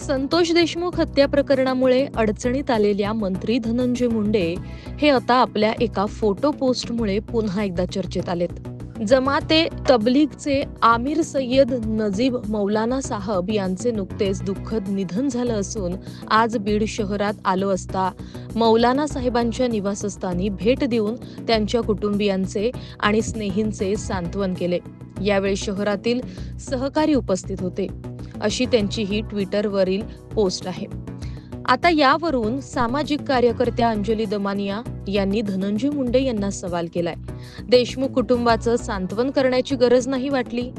संतोष देशमुख हत्या प्रकरणामुळे अडचणीत आलेल्या मंत्री धनंजय मुंडे हे आता आपल्या एका फोटो पोस्टमुळे पुन्हा एकदा चर्चेत आलेत. जमाते तबलीगचे आमिर सय्यद नजीब मौलाना साहब यांचे नुकतेच दुःखद निधन झालं असून आज बीड शहरात आलो असता मौलाना साहेबांच्या निवासस्थानी भेट देऊन त्यांच्या कुटुंबियांचे आणि स्नेहींचे सांत्वन केले. यावेळी शहरातील सहकारी उपस्थित होते. अशी त्यांची ही ट्विटरवरील पोस्ट आहे. आता यावरून सामाजिक कार्यकर्त्या अंजली दमानिया यांनी धनंजय मुंडे यांना सवाल केलाय. देशमुख कुटुंबाचं सांत्वन करण्याची गरज नाही वाटली.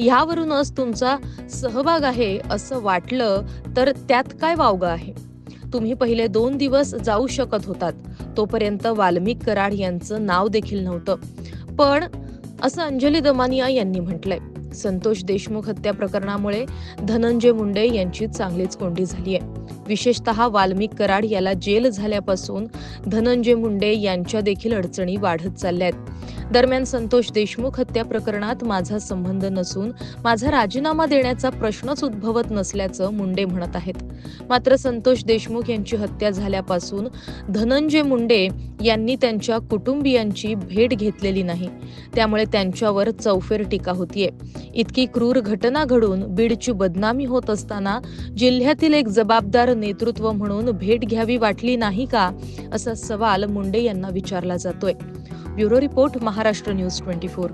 ह्यावरूनच तुमचा सहभाग आहे असं वाटलं तर त्यात काय वावगं आहे? तुम्ही पहिले दोन दिवस जाऊ शकत होतात. तोपर्यंत वाल्मिक कराड यांचं नाव देखील नव्हतं. पण असं अंजली दमानिया यांनी म्हटलंय. संतोष देशमुख हत्या प्रकरणामुळे धनंजय मुंडे यांची चांगलीच कोंडी झाली आहे. विशेषतः वाल्मिक कराड याला जेल झाल्यापासून धनंजय मुंडे यांच्या देखील अडचणी वाढत चालल्या आहेत दरम्यान संतोष देशमुख हत्या प्रकरणात माझा संबंध नसून माझा राजीनामा देण्याचा प्रश्नच उद्भवत नसल्याचं मुंडे म्हणत आहेत. मात्र संतोष देशमुख यांची हत्या झाल्यापासून धनंजय मुंडे यांनी त्यांच्या कुटुंबियांची भेट घेतलेली नाही. त्यामुळे त्यांच्यावर चौफेर टीका होतीये. इतकी क्रूर घटना घडून बीडची बदनामी होत असताना जिल्ह्यातील एक जबाबदार नेतृत्व म्हणून भेट घ्यावी वाटली नाही का? असा सवाल मुंडे यांना विचारला जातोय. Bureau report Maharashtra news twenty four.